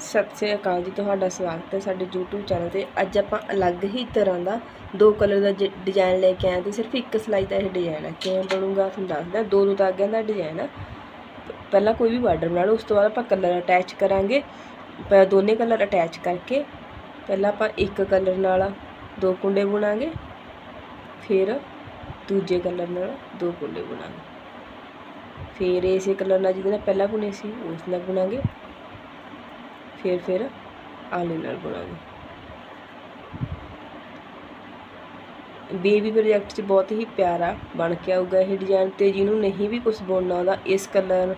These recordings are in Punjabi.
ਸਤਿ ਸ੍ਰੀ ਅਕਾਲ ਜੀ, ਤੁਹਾਡਾ ਸਵਾਗਤ ਹੈ ਸਾਡੇ YouTube ਚੈਨਲ ਤੇ। ਅੱਜ ਆਪਾਂ ਅਲੱਗ ਹੀ ਤਰ੍ਹਾਂ ਦਾ ਦੋ ਕਲਰ ਦਾ ਡਿਜ਼ਾਈਨ ਲੈ ਕੇ ਆਏ ਤੇ ਸਿਰਫ ਇੱਕ ਸਲਾਈ ਦਾ ਇਹ ਡਿਜ਼ਾਈਨ ਹੈ। ਕਿਵੇਂ ਬਣੂਗਾ ਤੁਹਾਨੂੰ ਦੱਸਦਾ ਦੋ ਦੋ ਧਾਗਿਆਂ ਦਾ ਡਿਜ਼ਾਈਨ ਹੈ। ਪਹਿਲਾਂ ਕੋਈ ਵੀ ਬਾਰਡਰ ਬਣਾ ਲਓ, ਉਸ ਤੋਂ ਬਾਅਦ ਆਪਾਂ ਕਲਰ ਅਟੈਚ ਕਰਾਂਗੇ। ਪ- ਦੋਨੇ ਕਲਰ ਅਟੈਚ ਕਰਕੇ ਪਹਿਲਾਂ ਆਪਾਂ ਇੱਕ ਕਲਰ ਨਾਲ ਦੋ ਕੁੰਡੇ ਬੁਣਾਂਗੇ। ਫਿਰ ਦੂਜੇ ਕਲਰ ਨਾਲ ਦੋ ਕੁੰਡੇ ਬੁਣਾਂਗੇ। ਫਿਰ ਇਸੇ ਕਲਰ ਨਾਲ ਜਿਹਦੇ ਨਾਲ ਪਹਿਲਾਂ ਬੁਣੇ ਸੀ, ਉਸ ਨਾਲ ਬੁਣਾਂਗੇ। ਫਿਰ ਫਿਰ ਆਲੇ ਨਾਲ ਬੁਣਾਂਗੇ ਬੇਬੀ ਪ੍ਰੋਜੈਕਟ 'ਚ ਬਹੁਤ ਹੀ ਪਿਆਰਾ ਬਣ ਕੇ ਆਊਗਾ ਇਹ ਡਿਜ਼ਾਈਨ ਤੇ ਜਿਹਨੂੰ ਨਹੀਂ ਵੀ ਕੁਝ ਬੁਣਨਾ ਆਉਂਦਾ, ਇਸ ਕਲਰ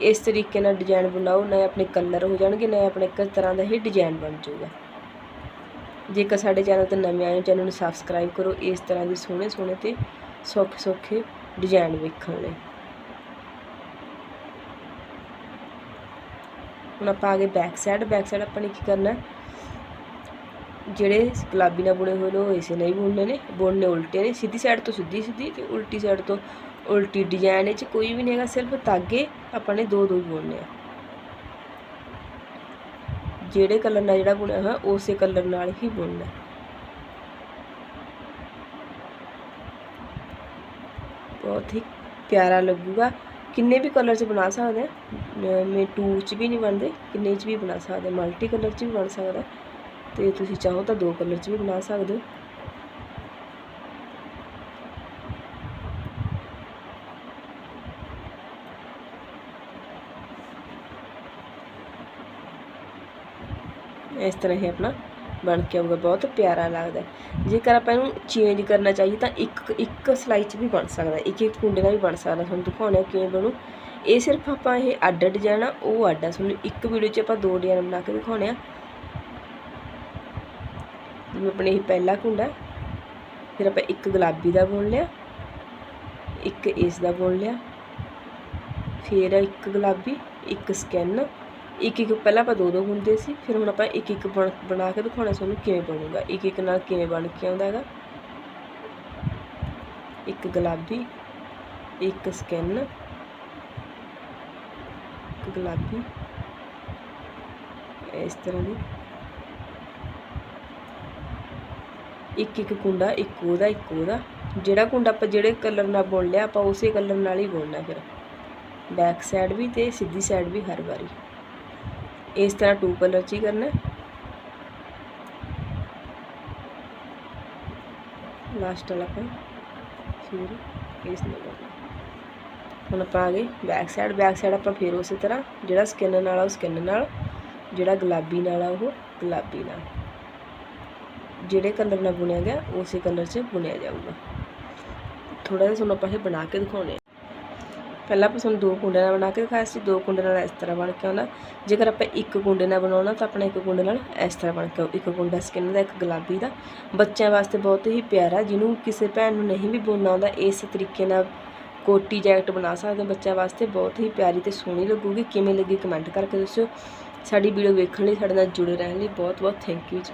ਇਸ ਤਰੀਕੇ ਨਾਲ ਡਿਜ਼ਾਈਨ ਬਣਾਓ, ਨਾ ਆਪਣੇ ਕਲਰ ਹੋ ਜਾਣਗੇ, ਨਾ ਆਪਣੇ ਇੱਕ ਤਰ੍ਹਾਂ ਦਾ ਹੀ ਡਿਜ਼ਾਈਨ ਬਣ ਜਾਊਗਾ। ਜੇਕਰ ਸਾਡੇ ਚੈਨਲ ਤੇ ਨਵੇਂ ਆਏ ਹੋ, ਚੈਨਲ ਨੂੰ ਸਬਸਕ੍ਰਾਈਬ ਕਰੋ, ਇਸ ਤਰ੍ਹਾਂ ਦੇ ਸੋਹਣੇ ਸੋਹਣੇ ਤੇ ਸੌਖੇ ਸੌਖੇ ਡਿਜ਼ਾਈਨ ਵੇਖਣ ਲਈ। ਹੁਣ ਆਪਾਂ ਆ ਗਏ ਬੈਕ ਸਾਈਡ ਬੈਕ ਸਾਈਡ ਆਪਾਂ ਨੇ ਕੀ ਕਰਨਾ ਜਿਹੜੇ ਗੁਲਾਬੀ ਨਾਲ ਬੁਣੇ ਹੋਏ ਨੇ, ਉਹ ਇਸੇ ਨਹੀਂ ਬੁਣਨੇ ਨੇ। ਬੁਣਨੇ ਉਲਟੇ ਨੇ, ਸਿੱਧੀ ਸਾਈਡ ਤੋਂ ਸਿੱਧੀ ਸਿੱਧੀ ਤੇ ਉਲਟੀ ਸਾਈਡ ਤੋਂ ਉਲਟੀ ਡਿਜ਼ਾਈਨ ਵਿੱਚ ਕੋਈ ਵੀ ਨਹੀਂ ਹੈਗਾ, ਸਿਰਫ ਤਾਗੇ ਆਪਾਂ ਨੇ ਦੋ ਦੋ ਹੀ ਬੁਣਨੇ ਆ। ਜਿਹੜੇ ਕਲਰ ਨਾਲ ਜਿਹੜਾ ਬੁਣਿਆ ਹੋਇਆ, ਉਸੇ ਕਲਰ ਨਾਲ ਹੀ ਬੁਣਨਾ ਬਹੁਤ ਹੀ ਪਿਆਰਾ ਲੱਗੂਗਾ। ਕਿੰਨੇ ਵੀ ਕਲਰ 'ਚ ਬਣਾ ਸਕਦੇ ਮੈਂ ਟੂ 'ਚ ਵੀ ਨਹੀਂ ਬਣਦੇ, ਕਿੰਨੇ 'ਚ ਵੀ ਬਣਾ ਸਕਦੇ ਮਲਟੀ ਕਲਰ 'ਚ ਵੀ ਬਣ ਸਕਦਾ। ਤੇ ਤੁਸੀਂ ਚਾਹੋ ਤਾਂ ਦੋ ਕਲਰ 'ਚ ਵੀ ਬਣਾ ਸਕਦੇ ਹੋ। ਇਸ ਤਰ੍ਹਾਂ ਹੀ ਆਪਣਾ ਬਣ ਕੇ ਆਊਗਾ, ਬਹੁਤ ਪਿਆਰਾ ਲੱਗਦਾ ਜੇਕਰ ਆਪਾਂ ਇਹਨੂੰ ਚੇਂਜ ਕਰਨਾ ਚਾਹੀਏ ਤਾਂ ਇੱਕ ਇੱਕ ਸਲਾਈ 'ਚ ਵੀ ਬਣ ਸਕਦਾ ਇੱਕ ਇੱਕ ਕੁੰਡੇ ਦਾ ਵੀ ਬਣ ਸਕਦਾ ਤੁਹਾਨੂੰ ਦਿਖਾਉਣਾ ਕਿਵੇਂ ਬਣੂ। ਇਹ ਸਿਰਫ ਆਪਾਂ ਇਹ ਅੱਡ ਡਿਜ਼ਾਈਨ ਆ, ਉਹ ਅੱਡ ਆ। ਤੁਹਾਨੂੰ ਇੱਕ ਵੀਡੀਓ 'ਚ ਆਪਾਂ ਦੋ ਡਿਜ਼ਾਈਨ ਬਣਾ ਕੇ ਦਿਖਾਉਣੇ ਆ। ਜਿਵੇਂ ਆਪਣੇ ਇਹ ਪਹਿਲਾ ਕੁੰਡਾ ਫਿਰ ਆਪਾਂ ਇੱਕ ਗੁਲਾਬੀ ਦਾ ਬੁਣ ਲਿਆ, ਇੱਕ ਇਸ ਦਾ ਬੁਣ ਲਿਆ, ਫਿਰ ਇੱਕ ਗੁਲਾਬੀ, ਇੱਕ ਸਕੈਨ ਇੱਕ ਇੱਕ ਪਹਿਲਾਂ ਆਪਾਂ ਦੋ ਦੋ ਬੁਣਦੇ ਸੀ, ਫਿਰ ਹੁਣ ਆਪਾਂ ਇੱਕ ਇੱਕ ਬਣ- ਬਣਾ ਕੇ ਦਿਖਾਉਣਾ ਤੁਹਾਨੂੰ ਕਿਵੇਂ ਬਣੂਗਾ। ਇੱਕ ਇੱਕ ਨਾਲ ਕਿਵੇਂ ਬਣ ਕੇ ਆਉਂਦਾ ਹੈਗਾ। ਇੱਕ ਗੁਲਾਬੀ, ਇੱਕ ਸਕੈਨ ਗੁਲਾਬੀ, ਇਸ ਤਰ੍ਹਾਂ ਦੀ। ਇੱਕ ਇੱਕ ਕੁੰਡਾ, ਇੱਕ ਉਹਦਾ ਇੱਕ ਉਹਦਾ। ਜਿਹੜਾ ਕੁੰਡਾ ਆਪਾਂ ਜਿਹੜੇ ਕਲਰ ਨਾਲ ਬੁਣ ਲਿਆ, ਆਪਾਂ ਉਸੇ ਕਲਰ ਨਾਲ ਹੀ ਬੁਣਨਾ ਫਿਰ। ਬੈਕ ਸਾਈਡ ਵੀ ਤੇ ਸਿੱਧੀ ਸਾਈਡ ਵੀ ਹਰ ਵਾਰੀ। ਇਸ ਤਰ੍ਹਾਂ ਟੂ ਕਲਰ 'ਚ ਹੀ ਕਰਨਾ ਲਾਸਟ ਵਾਲਾ ਆਪਾਂ ਫਿਰ ਇਸ ਨਾਲ ਕਰਨਾ ਹੁਣ ਆਪਾਂ ਆ ਗਏ ਬੈਕ ਸਾਈਡ ਬੈਕ ਸਾਈਡ ਆਪਾਂ ਫਿਰ ਉਸੇ ਤਰ੍ਹਾਂ ਜਿਹੜਾ ਸਕਿਨ ਨਾਲ ਆ, ਉਹ ਸਕਿਨ ਨਾਲ, ਜਿਹੜਾ ਗੁਲਾਬੀ ਨਾਲ ਆ, ਉਹ ਗੁਲਾਬੀ ਨਾਲ। ਜਿਹੜੇ ਕਲਰ ਨਾਲ ਬੁਣਿਆ ਗਿਆ, ਉਸੇ ਕਲਰ 'ਚ ਬੁਣਿਆ ਜਾਊਗਾ। ਥੋੜਾ ਜਿਹਾ ਤੁਹਾਨੂੰ ਆਪਾਂ ਇਹ ਬਣਾ ਕੇ ਦਿਖਾਉਣੇ ਆ। ਪਹਿਲਾਂ ਆਪਾਂ ਤੁਹਾਨੂੰ ਦੋ ਕੁੰਡੇ ਨਾਲ ਬਣਾ ਕੇ ਦਿਖਾਇਆ ਸੀ, ਦੋ ਕੁੰਡੇ ਨਾਲ ਇਸ ਤਰ੍ਹਾਂ ਬਣ ਕੇ ਆਉਂਦਾ ਜੇਕਰ ਆਪਾਂ ਇੱਕ ਕੁੰਡੇ ਨਾਲ ਬਣਾਉਣਾ ਤਾਂ ਆਪਣਾ ਇੱਕ ਕੁੰਡੇ ਨਾਲ ਇਸ ਤਰ੍ਹਾਂ ਬਣ ਕੇ ਆਊ। ਇੱਕ ਕੁੰਡਾ ਸਕਿਨ ਦਾ, ਇੱਕ ਗੁਲਾਬੀ ਦਾ। ਬੱਚਿਆਂ ਵਾਸਤੇ ਬਹੁਤ ਹੀ ਪਿਆਰਾ, ਜਿਹਨੂੰ ਕਿਸੇ ਭੈਣ ਨੂੰ ਨਹੀਂ ਵੀ ਬੁਣਨਾ ਆਉਂਦਾ, ਇਸ ਤਰੀਕੇ ਨਾਲ ਕੋਟੀ ਜੈਕਟ ਬਣਾ ਸਕਦੇ ਹੋ ਬੱਚਿਆਂ ਵਾਸਤੇ। ਬਹੁਤ ਹੀ ਪਿਆਰੀ ਤੇ ਸੋਹਣੀ ਲੱਗੂਗੀ। ਕਿਵੇਂ ਲੱਗੀ ਕਮੈਂਟ ਕਰਕੇ ਦੱਸਿਓ। ਸਾਡੀ ਵੀਡੀਓ ਵੇਖਣ ਲਈ, ਸਾਡੇ ਨਾਲ ਜੁੜੇ ਰਹਿਣ ਲਈ ਬਹੁਤ ਬਹੁਤ ਥੈਂਕ ਯੂ ਜੀ।